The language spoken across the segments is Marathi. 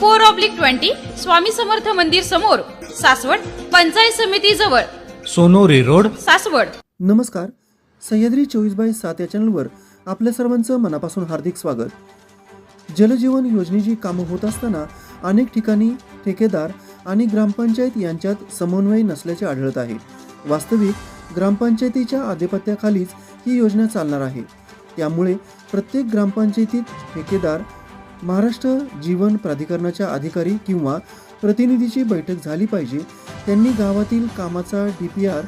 four oblique twenty Swami Samarth मंदिर समोर सासवड पंचायत समिती जवळ. सोनोरी रोड. सासवड. नमस्कार. सह्याद्री चोवीस बाय सात या चॅनलवर आपल्या सर्वांचं मनापासून हार्दिक स्वागत. जलजीवन योजनेची कामं होत असताना अनेक ठिकाणी ठेकेदार आणि ग्रामपंचायत यांच्यात समन्वय नसल्याचे आढळत आहे. वास्तविक ग्रामपंचायतीच्या आधिपत्याखालीच ही योजना चालणार आहे. त्यामुळे प्रत्येक ग्रामपंचायतीत ठेकेदार महाराष्ट्र जीवन प्राधिकरणाच्या अधिकारी किंवा प्रतिनिधीची बैठक झाली पाहिजे त्यांनी गावातील कामाचा डी पी आर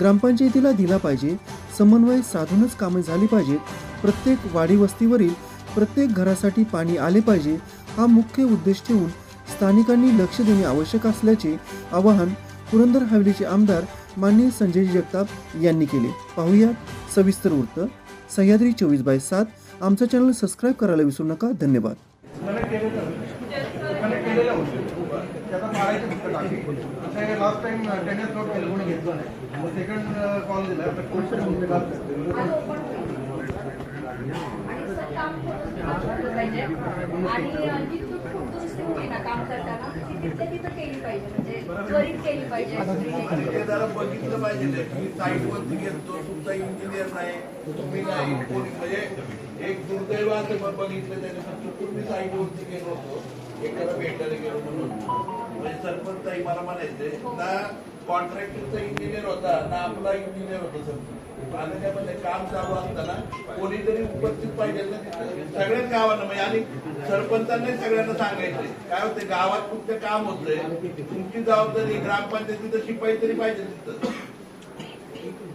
ग्रामपंचायतीला दिला पाहिजे समन्वय साधूनच कामे झाली पाहिजेत प्रत्येक वाडी वस्तीवरील प्रत्येक घरासाठी पाणी आले पाहिजे हा मुख्य उद्देश ठेवून स्थानिकांनी लक्ष देणे आवश्यक असल्याचे आवाहन पुरंदर हवेलीचे आमदार माननीय संजय जगताप यांनी केले. पाहूया सविस्तर वृत्त. सह्याद्री चोवीस बाय सात. आमचं चॅनल सबस्क्राईब करायला विसरू नका. धन्यवाद. त्याचा लास्ट टाइम टेनिस नोट केलं कोणी घेतलं नाही. मग सेकंड कॉल दिला. आता कोणतरी म्हणते आणि जी चूक खूप दुरुस्ती होती ना काम करताना ती तिथल्या तिथं केली पाहिजे म्हणजे त्वरित केली पाहिजे. जरा बघितलं पाहिजे की साईट वरती तुमचा इंजिनियर नाही तुम्ही नाही. कोणी म्हणजे एक दुर्दैव बघितलं त्याने चुकून मी साईट वरती गेलो होतो. एकाला भेटायला गेलो म्हणून. म्हणजे सरपंच ताई मला म्हणायचे ना कॉन्ट्रॅक्टरचा इंजिनियर होता ना आपला इंजिनियर होता सरपंच. आणि त्यामध्ये काम चालू असताना कोणीतरी उपस्थित पाहिजे ना तिथं. सगळ्याच गावांना म्हणजे आणि सरपंचांनी सगळ्यांना सांगायचंय. काय होतं गावात कुठलं काम होतंय तुमची जबाबदारी ग्रामपंचायतीचं शिपाई तरी पाहिजे तिथं.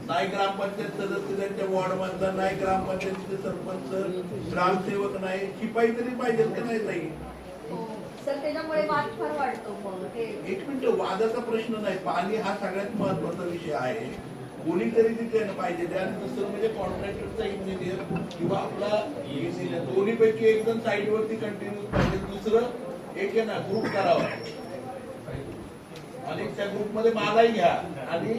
नाही ग्रामपंचायत सदस्य त्यांच्या वॉर्ड मधला नाही ग्रामपंचायतीचे सरपंच ग्रामसेवक नाही शिपाई तरी पाहिजे का नाही ताई? मग. ते एक मिनिट वादाचा प्रश्न नाही पाणी हा सगळ्यात महत्त्वाचा विषय आहे. कोणीतरी तिथे यायला पाहिजे. त्यानंतर दुसरं म्हणजे कॉन्ट्रॅक्टरचा इंजिनियर किंवा आपला इंजिनियर दोन्हीपैकी एक जण साईड वरती कंटिन्यू पाहिजे. दुसरं एक आहे ना ग्रुप करावा. आणि त्या ग्रुपमध्ये मलाही घ्या. आणि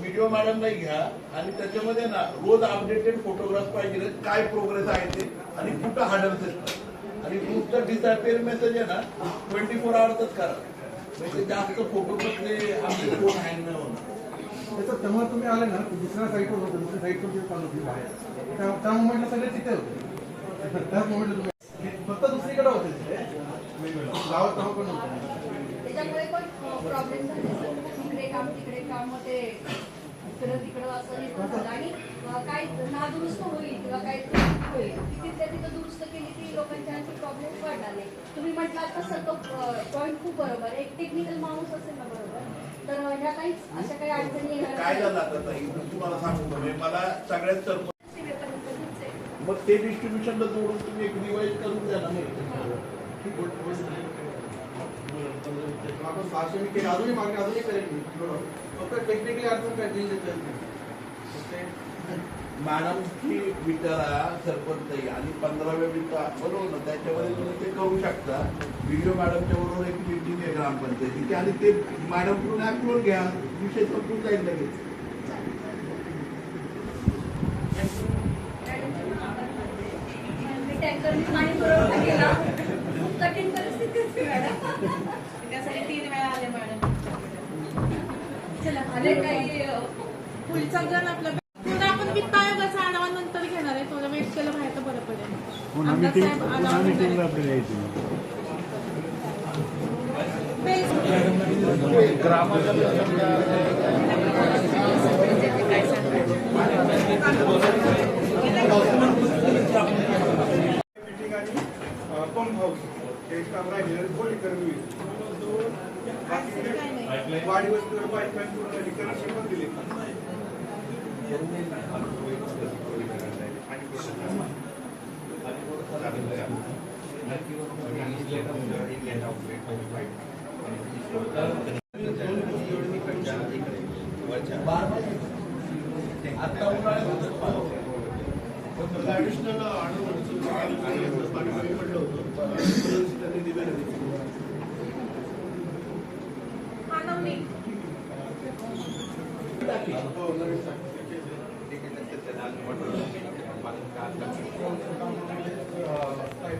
व्हिडिओ मॅडमलाही घ्या. आणि त्याच्यामध्ये ना रोज अपडेटेड फोटोग्राफ पाहिजे. काय प्रोग्रेस आहे ते. आणि कुठं हडल्स आहेत आणि ग्रुपचा डिसअपिअर मेसेज आहे ना ट्वेंटी फोर आवर्सच करा. म्हणजे जास्त फोटो कसले आपले फोन हँग नाही होणार. त्याचं तेव्हा तुम्ही आले ना दुसऱ्या साईडवर होतं दुसऱ्या साईडवर जे चालू होती बाहेर. त्या मोमेंटला सगळे तिथे होते. त्याच मोमेंटला तुम्ही फक्त दुसरीकडे होते तिथे. गावात तेव्हा पण होते. त्याच्यामुळे पण प्रॉब्लेम झाले. काम तिकडे काम ते इकडं तिकडं असं आणि काय नादुरुस्त होईल किंवा काय होईल तिथे त्या तिथं दुरुस्त केली की लोकांच्या आणखी प्रॉब्लेम वाढणार नाही. तुम्ही म्हटलात तसं तो पॉईंट खूप बरोबर आहे. एक टेक्निकल माणूस असेल ना बरोबर. तर ह्या काहीच अशा काही अडचणी येणार काय नाही. झालं आता ताई मी तुम्हाला सांगतो म्हणजे मला सगळ्यात. मग ते डिस्ट्रीब्युशनला जोडून तुम्ही एक डिवाइस करून द्या ना आपण सहाशे मी केली अजूनही मागणी अजूनही करेल मी. फक्त टेक्निकली अडचण काय चेंज येत मॅडमची विचारा सरपंच आणि पंधराव्या विचा बरोबर ना? त्याच्यामध्ये तुम्ही ते करू शकता. व्हिडिओ मॅडमच्या बरोबर एक मिटिंग आहे ग्रामपंचायतीची आणि ते मॅडमकडून अप्रूव्हल घ्या. विषय संपून जाईल लगेच. कठीण परिस्थिती त्यासाठी तीन वेळा आले मॅडम चला काही पुढचा जण आपला पडेल आमदार साहेब आढावा घेणार आहेत. बेस- मीटिंग आणि पंप हाऊस हे काम राहिलेलं खोलीकरण होईल बाकी काय नाही. वाडी वस्तीवर पाईपलाईन पूर्ण झाली कनेक्शन पण दिले आता उन्हाळ्यात होतं का पाऊस?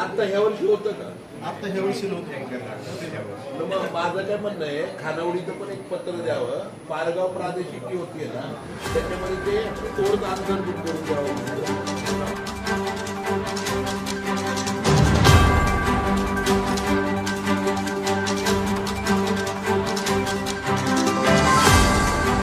आता ह्या वर्षी होतं का? आता ह्या वर्षी नव्हतं मग माझं काय म्हणणं आहे खानावडीचं पण एक पत्र द्यावं. पारगाव प्रादेशिक होती ना त्याच्यामध्ये ते तोड अंतर्भूत करून द्यावं